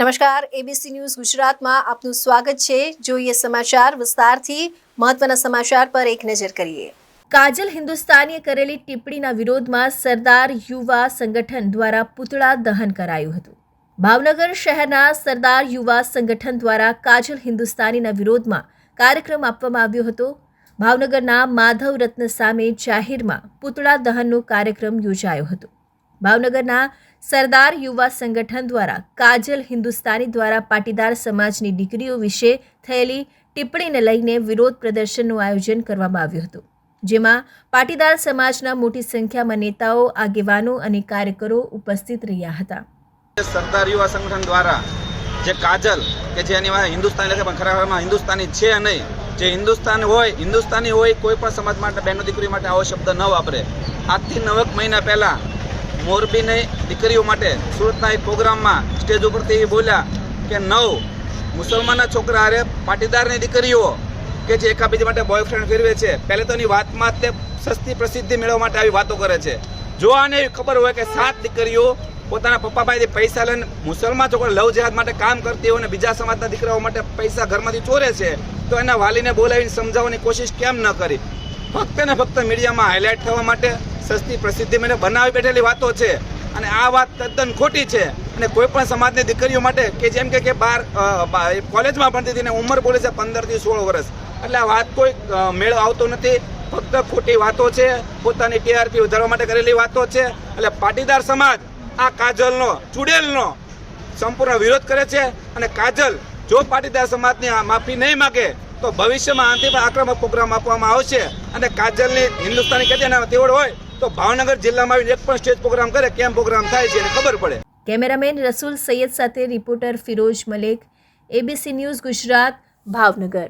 નમસ્કાર ABC news ગુજરાતમાં આપનું સ્વાગત છે. જોઈએ સમાચાર વિસ્તારથી. મહત્વના સમાચાર પર એક નજર કરીએ. કાજલ હિન્દુસ્તાનીએ કરેલી ટિપ્પણીના વિરોધમાં સરદાર યુવા સંગઠન દ્વારા પૂતળા દહન કરાયું હતું. ભાવનગર શહેરના સરદાર યુવા સંગઠન દ્વારા કાજલ હિન્દુસ્તાનીના વિરોધમાં કાર્યક્રમ આપવામાં આવ્યો હતો. ભાવનગરના માધવ રત્ન સામે જાહેરમાં પુતળા દહનનો કાર્યક્રમ યોજાયો હતો. ભાવનગરના સરદાર યુવા સંગઠન દ્વારા કાજલ હિન્દુસ્તાની દ્વારા પાટીદાર સમાજની દીકરીઓ વિશે થયેલી ટિપ્પણીને લઈને વિરોધ પ્રદર્શનનું આયોજન કરવામાં આવ્યું હતું, જેમાં પાટીદાર સમાજના મોટી સંખ્યામાં નેતાઓ, આગેવાનો અને કાર્યકરો ઉપસ્થિત રહ્યા હતા. સરદાર યુવા સંગઠન દ્વારા જે કાજલ, કે જે એની હિન્દુસ્તાની લખે પણ ખરેખરમાં હિન્દુસ્તાની છે નહીં, જે હિન્દુસ્તાન હોય, હિન્દુસ્તાની હોય કોઈ પણ સમાજ માટે, બહેનો દીકરી માટે આવો શબ્દ ન વાપરે. આજથી નવક મહિના પહેલા મોરબીની દીકરીઓ માટે સુરતના એક પ્રોગ્રામમાં સ્ટેજ ઉપરથી એ બોલ્યા કે નવ મુસલમાનના છોકરા હારે પાટીદારની દીકરીઓ કે જે એકાબીજી માટે બોયફ્રેન્ડ ફેરવે છે. પહેલે તો એની વાતમાં તે સસ્તી પ્રસિદ્ધિ મેળવવા માટે આવી વાતો કરે છે. જો આને ખબર હોય કે સાત દીકરીઓ પોતાના પપ્પા પાસેથી પૈસા લઈને મુસલમાન છોકરા લવ જેહાદ માટે કામ કરતી હોય અને બીજા સમાજના દીકરાઓ માટે પૈસા ઘરમાંથી ચોરે છે, તો એના વાલીને બોલાવીને સમજાવવાની કોશિશ કેમ ન કરી? ફક્ત ને ફક્ત મીડિયામાં હાઇલાઇટ થવા માટે સસ્તી પ્રસિદ્ધિ મને બનાવી બેઠેલી વાતો છે. અને આ વાત તદ્દન ખોટી છે. અને કોઈ પણ સમાજની દીકરીઓ માટે કે જેમ કે કે બાર કોલેજમાં ભણતી હતી ઉંમર બોલે છે પંદરથી સોળ વર્ષ. એટલે આ વાત કોઈ મેળ આવતો નથી. ફક્ત ખોટી વાતો છે. પોતાની ટીઆરપી વધારવા માટે કરેલી વાતો છે. એટલે પાટીદાર સમાજ આ કાજલનો, ચુડેલનો સંપૂર્ણ વિરોધ કરે છે. અને કાજલ જો પાટીદાર સમાજની માફી નહીં માગે, તો ભવિષ્યમાં આનાથી આક્રમક પ્રોગ્રામ આપવામાં આવશે. અને કાજલની હિન્દુસ્તાની કહેતી તેવડ હોય તો ભાવનગર જિલ્લામાં આવીને એક પણ સ્ટેજ પ્રોગ્રામ કરે, કેમ પ્રોગ્રામ થાય છે એને ખબર પડે. કેમેરામેન રસૂલ સૈયદ સાથે reporter Firoj Malek ABC news Gujarat, Bhavnagar.